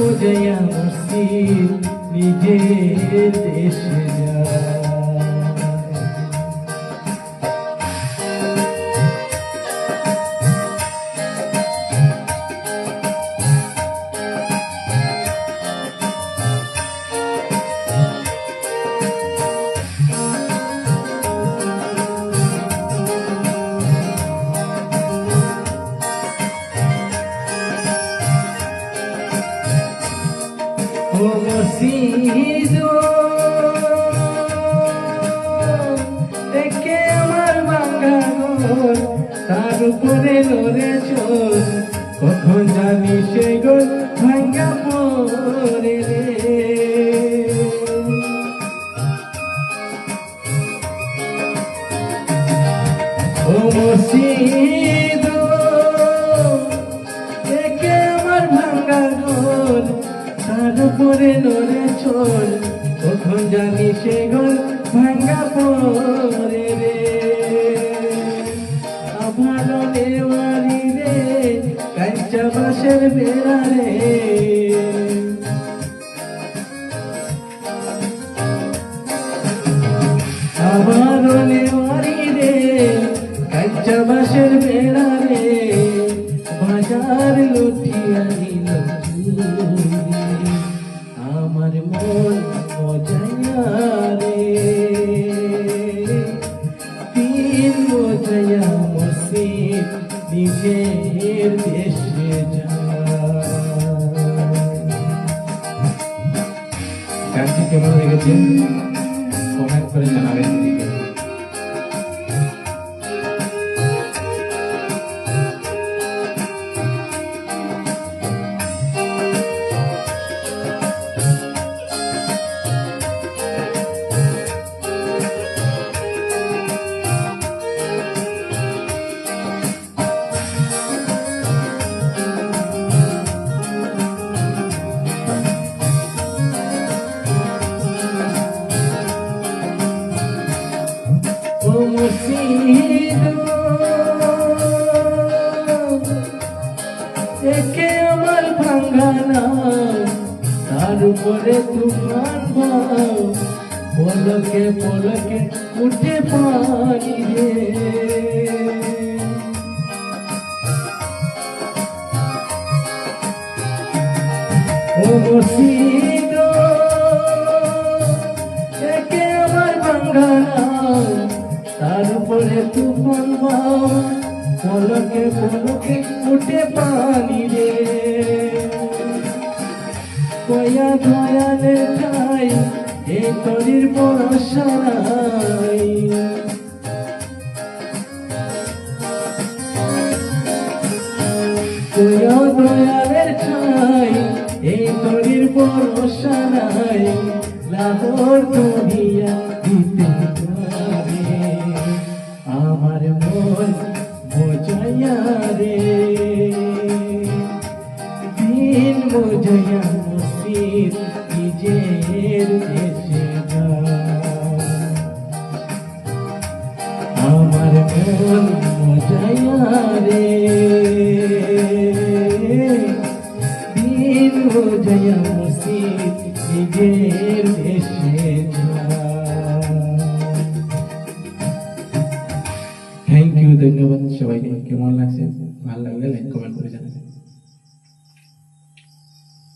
দিন মজাইয়া মসজিদ নিজের দেশে যায় মসজিদ একে আমার ভাঙা ঘর তার উপরে নড়ে চোর কখন জানি সে গোল ভাঙ্গা পড়ে রে। ও উপরে নড়ে চোর কখন জানি সে ঘর ভাঙ্গা পড়ে রে। আমার নেওয়ারি রে, কাঞ্চা বাসের বেড়া রে। আমার নেওয়ারি রে, কাঞ্চা বাসের বেড়া রে। দেশে যায়। গানটি কেমন লেগেছে? কমেন্ট করে জানাবেন। একে আমার ভাঙ্গানা তার উপরে তুফান ভাও পলকে পলকে উঠে পানি রে। ও মুর্শিদ একে আমার ভাঙ্গানা উপরে তুফান পলকে পলকে উঠে পানি রে। কয়া দয়ালে ঠাই এই তরির পরশাই কয়া দয়ালের ঠাই এই তরির পরশাই লাহোর দুনিয়া রে। দিন বোঝাইয়া মসজিদ নিজের দেশে আমার মন বোঝাইয়া রে। দিন বোঝাইয়া মসজিদ নিজের থ্যাংক ইউ ধন্যবাদ সবাইকে। কেমন লাগছে? ভালো লাগলে লাইক কমেন্ট করে জানাবেন।